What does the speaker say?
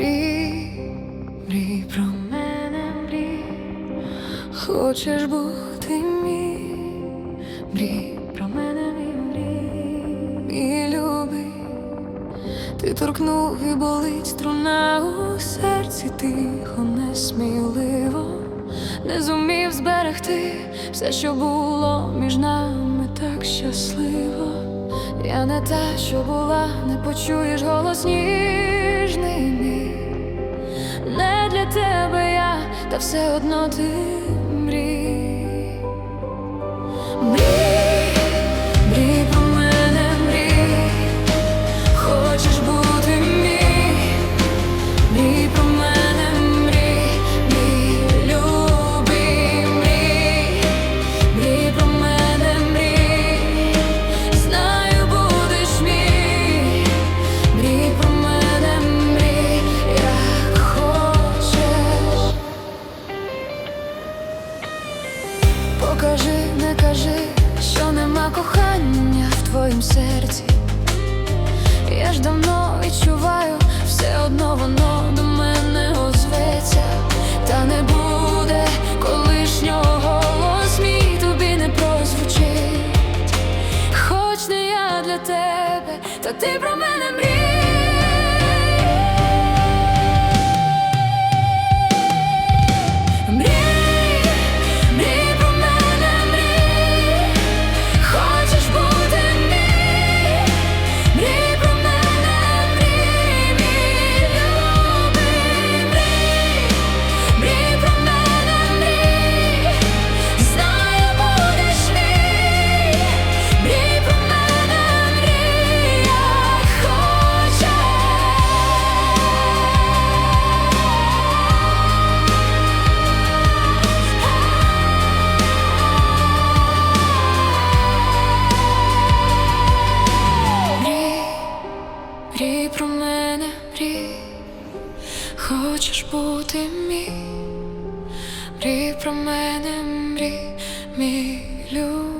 Мрій про мене, мрій, хочеш бути мій, мрій про мене, мрій, мій любий, ти торкнув і болить струна у серці тихо, несміливо, не зумів зберегти все, що було між нами так щасливо. Я не та, що була, не почуєш голос ніжний все одно ти мрій. Мрій, в серці. Я ж давно відчуваю, все одно воно до мене озветься, та не буде колишнього голос тобі не прозвучить. Хоч не я для тебе, та ти про мене мрій. Мрій про мене, мрій, хочеш бути мій, мрій про мене, мрій, мій любий.